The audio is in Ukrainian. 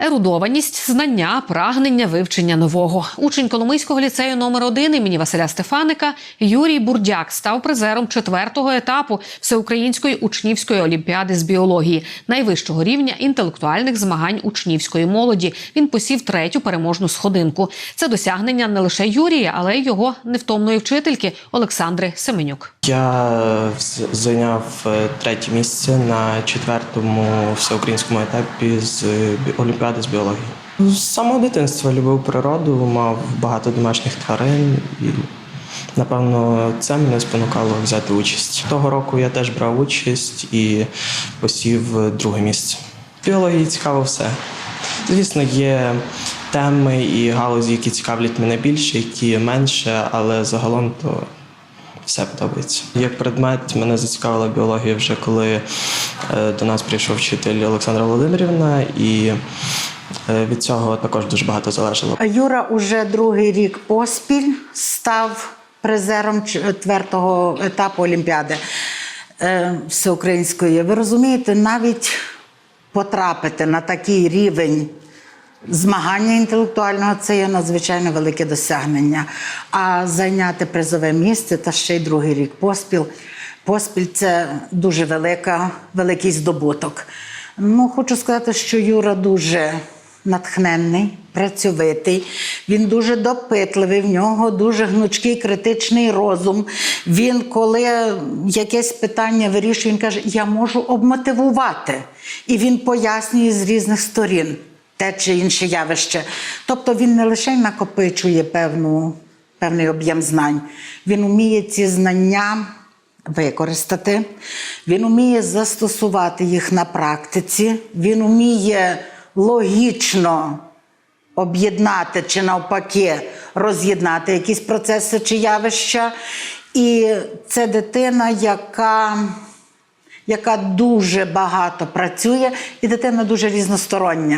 Ерудованість, знання, прагнення вивчення нового. Учень Коломийського ліцею номер 1 імені Василя Стефаника Юрій Бурдяк став призером четвертого етапу всеукраїнської учнівської олімпіади з біології, найвищого рівня інтелектуальних змагань учнівської молоді. Він посів третю переможну сходинку. Це досягнення не лише Юрія, але й його невтомної вчительки Олександри Семенюк. Я зайняв е, третє місце на четвертому всеукраїнському етапі з бі- Олімпіади з біології. З самого дитинства любив природу, мав багато домашніх тварин і, напевно, це мене спонукало взяти участь. Того року я теж брав участь і посів друге місце. Біології цікаво все. Звісно, є теми і галузі, які цікавлять мене більше, які менше, але загалом то все подобається. Як предмет мене зацікавила біологія вже коли е, до нас прийшов вчитель Олександра Володимирівна, і від цього також дуже багато залежало. Юра уже другий рік поспіль став призером четвертого етапу Олімпіади е, всеукраїнської. Ви розумієте, навіть потрапити на такий рівень змагання інтелектуального це є надзвичайно велике досягнення. А зайняти призове місце та ще й другий рік поспіл. Поспіль це дуже велика, великий здобуток. Ну, хочу сказати, що Юра дуже натхненний, працьовитий. Він дуже допитливий, в нього дуже гнучкий критичний розум. Він, коли якесь питання вирішує, він каже: Я можу обмотивувати. І він пояснює з різних сторін те чи інше явище. Тобто він не лише накопичує певну, певний об'єм знань, він вміє ці знання використати, він вміє застосувати їх на практиці, він вміє логічно об'єднати чи навпаки роз'єднати якісь процеси чи явища. І це дитина, яка, яка дуже багато працює, і дитина дуже різностороння.